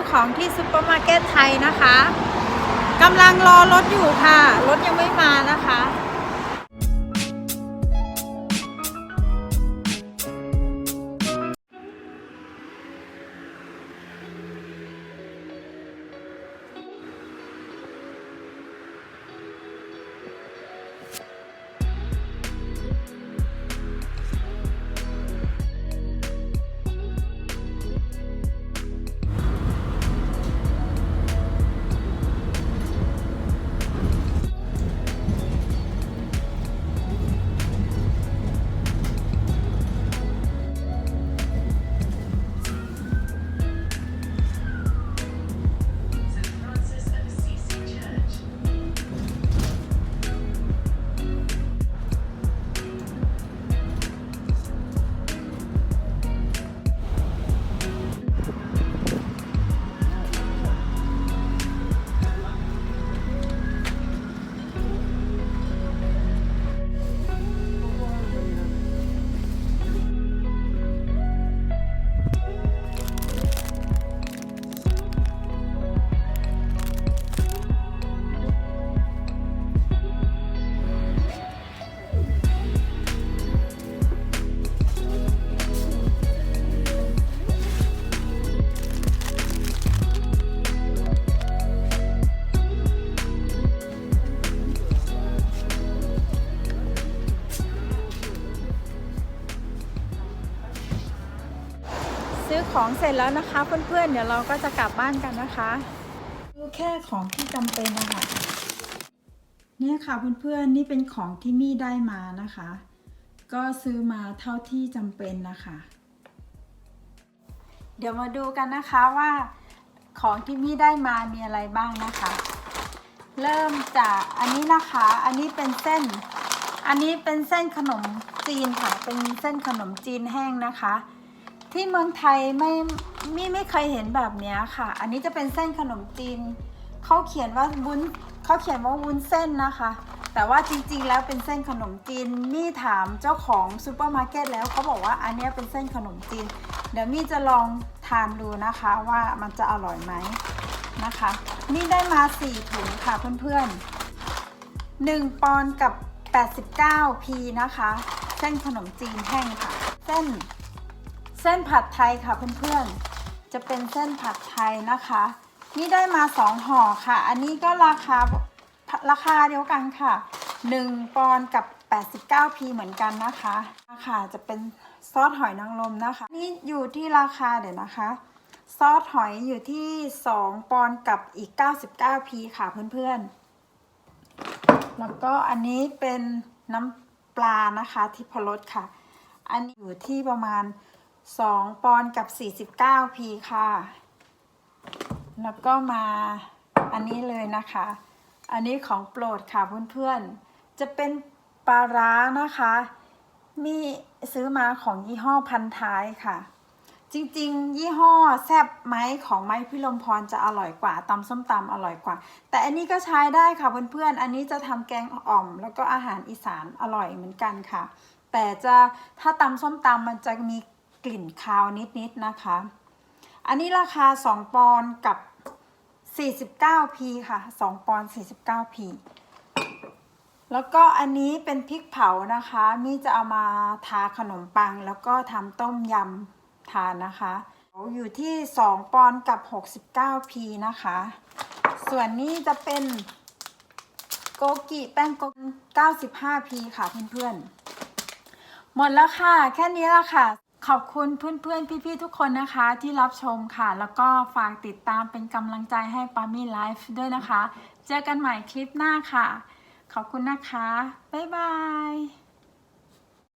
อของที่ซุปเปอร์มาร์เก็ตไทยนะคะกำลังรอรถอยู่ค่ะ รถยังไม่มานะคะ ซื้อของเสร็จแล้วนะคะ เพื่อนๆ เดี๋ยวเราก็จะกลับบ้านกันนะคะดูแค่ของที่จำเป็นนะคะเนี่ยค่ะเพื่อนๆ นี่เป็นของที่มี่ได้มานะคะ ก็ซื้อมาเท่าที่จำเป็นนะคะ เดี๋ยวมาดูกันนะคะว่าของที่มี่ได้มามีอะไรบ้างนะคะ เริ่มจากอันนี้นะคะ อันนี้เป็นเส้น อันนี้เป็นเส้นขนมจีนค่ะ เป็นเส้นขนมจีนแห้งนะคะ ที่เมืองไทยไม่ไม่ไม่เคยเห็นแบบเนี้ยค่ะ อันนี้จะเป็นเส้นขนมจีนเขาเขียนว่าวุ้นเขาเขียนว่าวุ้นเส้นนะคะ แต่ว่าจริงๆ แล้วเป็นเส้นขนมจีนมี่ถามเจ้าของซูเปอร์มาร์เก็ตแล้วเขาบอกว่าอันนี้เป็นเส้นขนมจีน เดี๋ยวมี่จะลองทานดูนะคะว่ามันจะอร่อยไหมนะคะนี่ได้มา 4 ถุงค่ะเพื่อนๆ 1 ปอนด์กับ 89พีนะคะ เส้นขนมจีนแห้งค่ะ เส้น เส้นผัดไทยค่ะเพื่อนๆ จะเป็นเส้นผัดไทยนะคะ นี่ได้มา2ห่อค่ะ อันนี้ก็ราคาราคาเดียวกันค่ะ 1 ปอนด์กับ 89 พีเหมือนกันนะคะราคาจะเป็นซอสหอยนางรมนะคะ นี่อยู่ที่ราคาเดี๋ยวนะคะ ซอสหอยอยู่ที่ 2 ปอนด์กับอีก 99 พีค่ะเพื่อนๆ แล้วก็อันนี้เป็นน้ำปลานะคะที่พรสค่ะ อันนี้อยู่ที่ประมาณ 2 ปอนกับ 49พีค่ะ แล้วก็มาอันนี้เลยนะคะ อันนี้ของโปรดค่ะเพื่อนๆ จะเป็นปลาร้านะคะ มีซื้อมาของยี่ห้อพันท้ายค่ะ จริงๆ ยี่ห้อแซบไหมของไม้พิลมพรจะอร่อยกว่าตำส้มตำอร่อยกว่า แต่อันนี้ก็ใช้ได้ค่ะเพื่อนๆ อันนี้จะทำแกงอ่อม แล้วก็อาหารอีสานอร่อยเหมือนกันค่ะ แต่จะถ้าตำส้มตำมันจะมี กลิ่นคาวนิดๆนะคะ อันนี้ราคา 2 ปอนด์กับ 49พีค่ะ 2 ปอนด์49พีแล้วก็อันนี้เป็นพริกเผานะคะ มี่จะเอามาทาขนมปัง แล้วก็ทำต้มยำทานนะคะอยู่ที่ 2 ปอนด์กับ 69พีนะคะ ส่วนนี้จะเป็นโกกิแป้งโก95พีค่ะเพื่อนๆ หมดแล้วค่ะ แค่นี้ละค่ะ ขอบคุณเพื่อนๆ พี่ๆ ทุกคนนะคะที่รับชมค่ะ แล้วก็ฝากติดตามเป็นกำลังใจให้ปามี่ไลฟ์ด้วยนะคะ เจอกันใหม่คลิปหน้าค่ะ ขอบคุณนะคะ บ๊ายบาย